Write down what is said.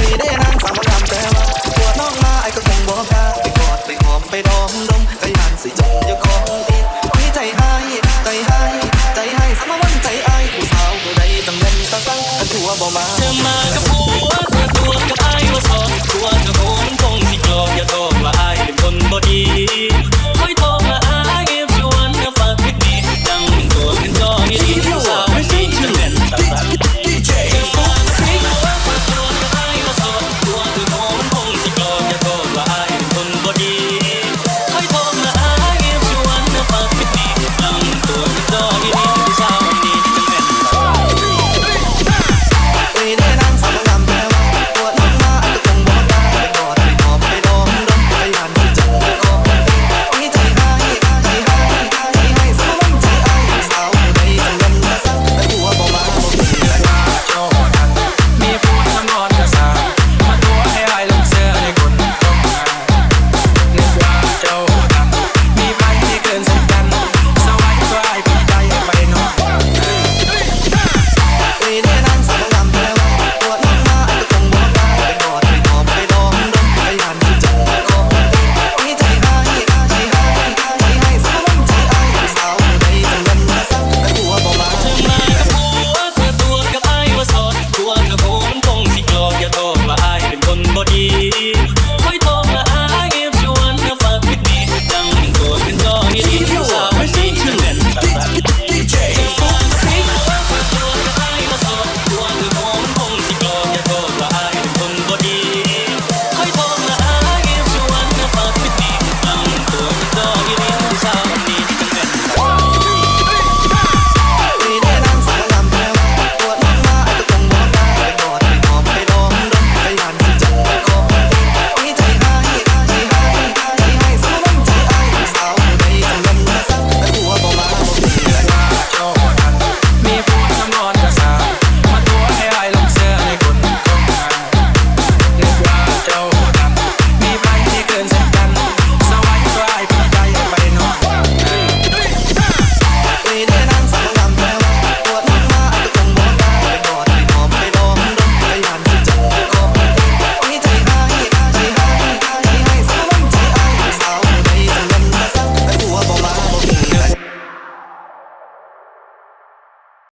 มีได้นั่งสามงามแต่ว่าปวดน้องมาไอก็คงบอกกาไปกอดไปหอมไปดอดมกระยานสิจมอย่ของดีใจให้ใจให้ใจให้สามวันใจไอผู้สาวผู้ใดตั้งเล่นตาตั้งอันทั่วบ่มาเธอมากับผัวเธอตัวกับไอ้ว่าสอนตัวกับคนคงสิกลอกอย่าทอกว่าไอเป็นคนบ่ดี บดี